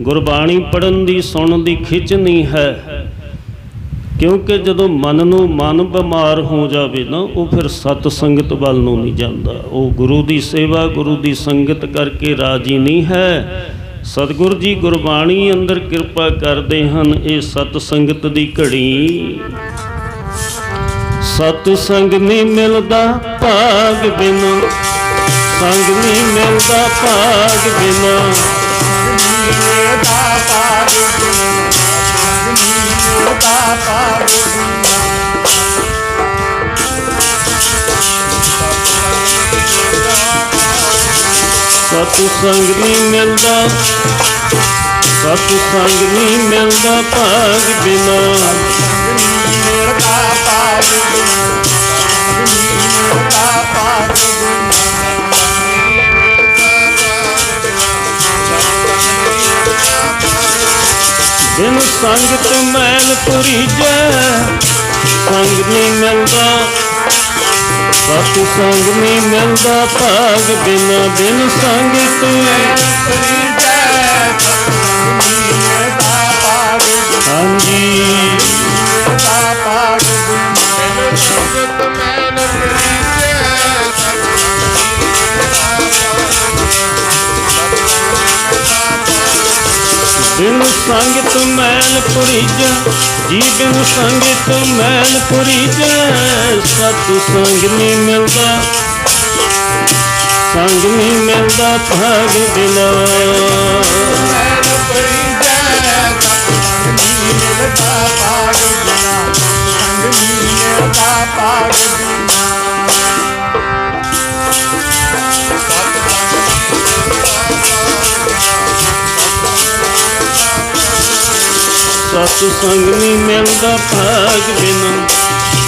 ਗੁਰਬਾਣੀ ਪੜਨ ਦੀ, ਸੁਣਨ ਦੀ ਖਿੱਚ ਨਹੀਂ ਹੈ। ਕਿਉਂਕਿ ਜਦੋਂ ਮਨ ਨੂੰ ਮਨ ਬਿਮਾਰ ਹੋ ਜਾਵੇ ਨਾ, ਉਹ ਫਿਰ ਸਤ ਸੰਗਤ ਵੱਲ ਨੂੰ ਨਹੀਂ ਜਾਂਦਾ। ਉਹ ਗੁਰੂ ਦੀ ਸੇਵਾ, ਗੁਰੂ ਦੀ ਸੰਗਤ ਕਰਕੇ ਰਾਜੀ ਨਹੀਂ ਹੈ। ਸਤਿਗੁਰੂ ਜੀ ਗੁਰਬਾਣੀ ਅੰਦਰ ਕਿਰਪਾ ਕਰਦੇ ਹਨ, ਇਹ ਸਤ ਸੰਗਤ ਦੀ ਘੜੀ। ਸਤ ਸੰਗ ਨਹੀਂ ਮਿਲਦਾ ਭਾਗ ਬਿਨਾ। ਸੰਗ ਨਹੀਂ ਮਿਲਦਾ ਭਾਗ ਬਿਨਾ। ਸਤ ਸੰਗ ਨਹੀਂ ਮਿਲਦਾ ਸਤ ਸੰਗ ਨਹੀਂ ਮਿਲਦਾ ਭਾਗ ਬਿਨਾ। ਮੇਰਾ ਪਾਗ ਮੇਰਾ ਸੰਗਤ ਮੈਲ ਪੁਰੀਜੈ ਸੰਗ ਨਹੀਂ ਮਿਲਦਾ। ਸਤ ਸੰਗ ਨਹੀਂ ਮਿਲਦਾ। ਭਾਗ ਬਿਨਾ ਬਿਨ ਸੰਗਤ। ਕਰੀ ਬਿਨ ਸੰਗਤ ਮੈਲ ਪੁਰੀਜੈ ਜੀ ਬਿਨ ਸੰਗਤ ਮੈਲ ਪੁਰੀਜੈ ਸਤ ਸੰਗ ਨਹੀਂ ਮਿਲਦਾ। ਸੰਗ ਨਹੀਂ ਮਿਲਦਾ ਭਾਗ ਬਿਨਾ। ਮੈਨ ਕਰੀ ਜੈ ਸੰਗ ਮਿਲਦਾ ਪਾਗ ਬਿਨਾ ਸੰਗ ਮਿਲਦਾ ਪਾਗ ਬਿਨਾ। ਸਤ ਸੰਗ ਨਹੀਂ ਮਿਲਦਾ ਭਾਗ ਬਿਨਾ,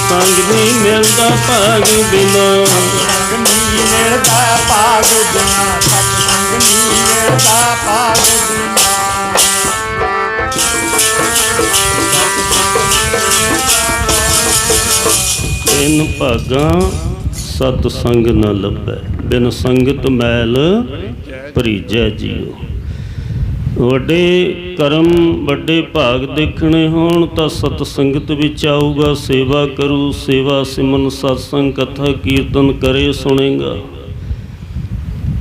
ਸੰਗ ਨਹੀਂ ਮਿਲਦਾ ਭਾਗ ਬਿਨਾ। ਸੰਗ ਨੀ ਮਿਲਦਾ ਪਾਗ ਬਿਨਾ ਸਤ ਸੰਗ ਨੀ ਮਿਲਦਾ ਪਾਗ ਬਿਨਾ ਤਿੰਨ ਭਾਗਾਂ ਸਤ ਸੰਗ ਨ ਲੱਭੈ, ਬਿਨ ਸੰਗਤ ਮੈਲ ਭਰੀਜੈ ਜੀਓ। ਵੱਡੇ ਕਰਮ, ਵੱਡੇ ਭਾਗ ਦੇਖਣੇ ਹੋਣ ਤਾਂ ਸਤ ਸੰਗਤ ਵਿੱਚ ਆਊਗਾ, ਸੇਵਾ ਕਰੂ, ਸੇਵਾ ਸਿਮਨ ਸਤਸੰਗ, ਕਥਾ, ਕੀਰਤਨ ਕਰੇ, ਸੁਣੇਗਾ।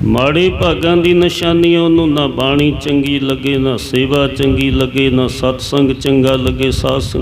ਮਾੜੇ ਭਾਗਾਂ ਦੀ ਨਿਸ਼ਾਨੀ ਉਹਨੂੰ ਨਾ ਬਾਣੀ ਚੰਗੀ ਲੱਗੇ, ਨਾ ਸੇਵਾ ਚੰਗੀ ਲੱਗੇ, ਨਾ ਸਤਸੰਗ ਚੰਗਾ ਲੱਗੇ, ਸਾਧ